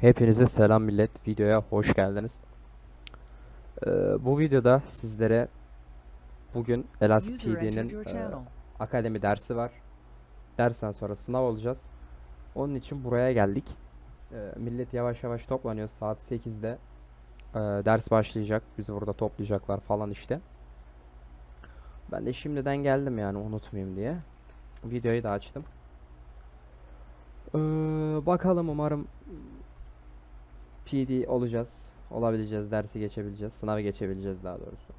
Hepinize selam millet. Videoya hoş geldiniz. Ee, bu videoda sizlere bugün Elas User entered PD'nin your e, akademi dersi var. Dersten sonra sınav olacağız. Onun için buraya geldik. Ee, millet yavaş yavaş toplanıyor. Saat 8'de e, ders başlayacak. Bizi burada toplayacaklar falan işte. Ben de şimdiden geldim yani unutmayayım diye. Videoyu da açtım. Ee, bakalım umarım PD olacağız. Olabileceğiz. Dersi geçebileceğiz. Sınavı geçebileceğiz daha doğrusu.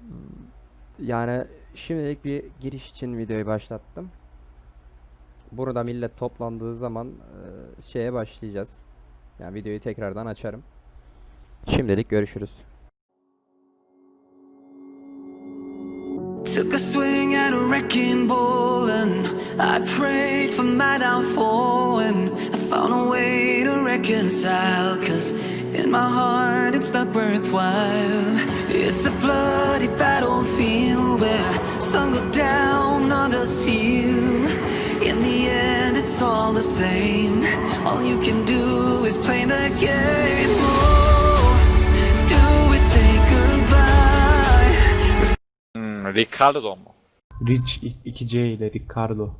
Hmm, Yani şimdilik bir giriş için videoyu başlattım. Burada millet toplandığı zaman e, şeye başlayacağız. Yani videoyu tekrardan açarım. Şimdilik görüşürüz. Took a swing at a wrecking ball and I prayed for my downfall and I found a way to reconcile cause in my heart it's not worthwhile. It's a bloody battlefield where some go down, on others heal. In the end it's all the same. All you can do is play the game Hmm, Ricardo mu? Rich 2C ile Ricardo.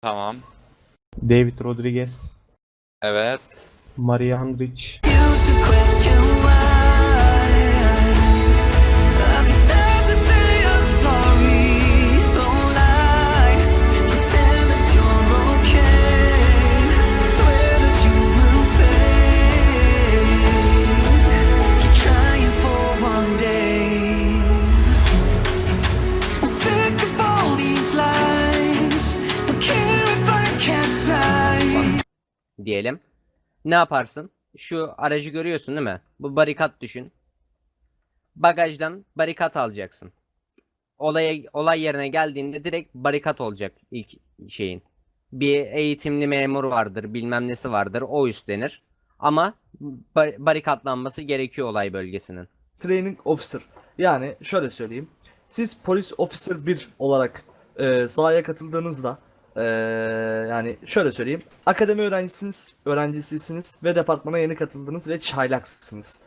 Tamam. David Rodriguez. Evet. Marian Rich. Diyelim. Ne yaparsın? Şu aracı görüyorsun değil mi? Bu barikat düşün. Bagajdan barikat alacaksın. Olaya, olay yerine geldiğinde direkt barikat olacak ilk şeyin. Bir eğitimli memur vardır, bilmem nesi vardır, o üstlenir. Ama ba- barikatlanması gerekiyor olay bölgesinin. Training Officer. Yani şöyle söyleyeyim. Siz Polis Officer 1 olarak e, sahaya katıldığınızda e, yani şöyle söyleyeyim. Akademi öğrencisiniz, öğrencisisiniz ve departmana yeni katıldınız ve çaylaksınız.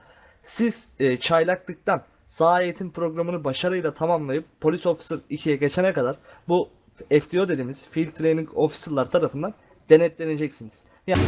Siz e, çaylaklıktan saha eğitim programını başarıyla tamamlayıp Polis Officer 2'ye geçene kadar bu FTO dediğimiz Field Training Officer'lar tarafından denetleneceksiniz. Yani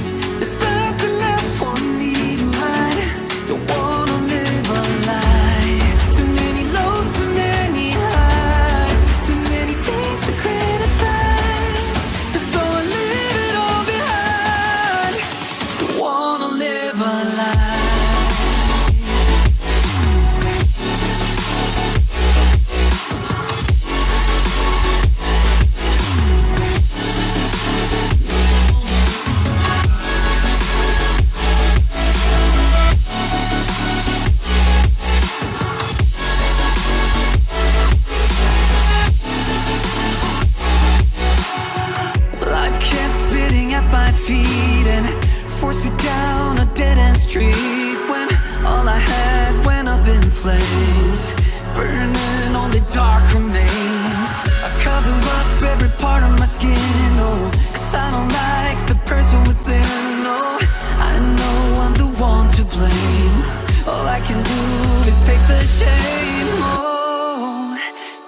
street when all I had went up in flames, burning only dark remains. I cover up every part of my skin, oh, cause I don't like the person within, oh. I know I'm the one to blame. All I can do is take the shame, oh.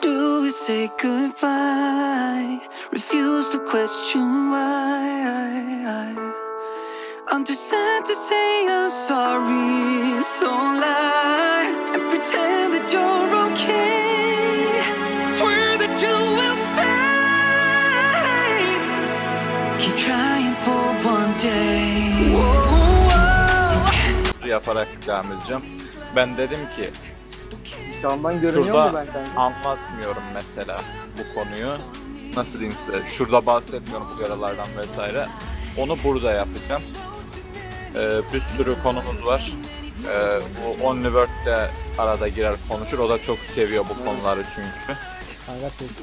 Do we say goodbye? Refuse to question why. I'm too to say I'm sorry, so lie and pretend that you're okay. Swear that you will stay. Keep trying for one day. Whoa, Yaparak devam edeceğim. Ben dedim ki Camdan görünüyor mu ben kanka? anlatmıyorum mesela bu konuyu. Nasıl diyeyim size? Şurada bahsetmiyorum bu yaralardan vesaire. Onu burada yapacağım. Ee, bir sürü konumuz var. Ee, bu OnlyWorld de arada girer konuşur. O da çok seviyor bu konuları çünkü.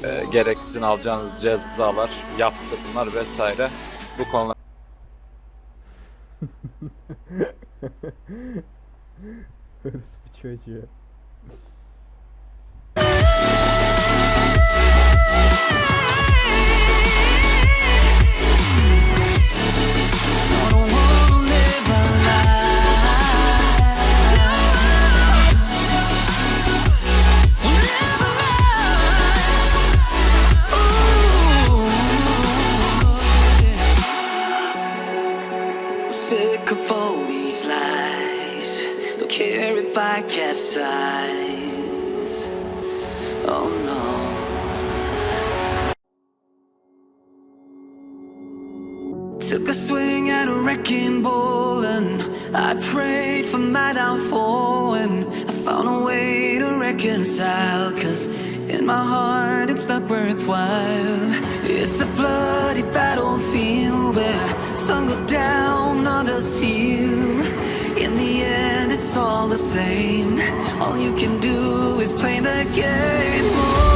Ee, gerek alacağınız cezalar, yaptı bunlar vesaire. Bu konular Orası bir çocuğu. If I capsize. Oh no. Took a swing at a wrecking ball and I prayed for my downfall and I found a way to reconcile cause in my heart it's not worthwhile It's a bloody battlefield where some go down, others heal it's all the same All you can do is play the game.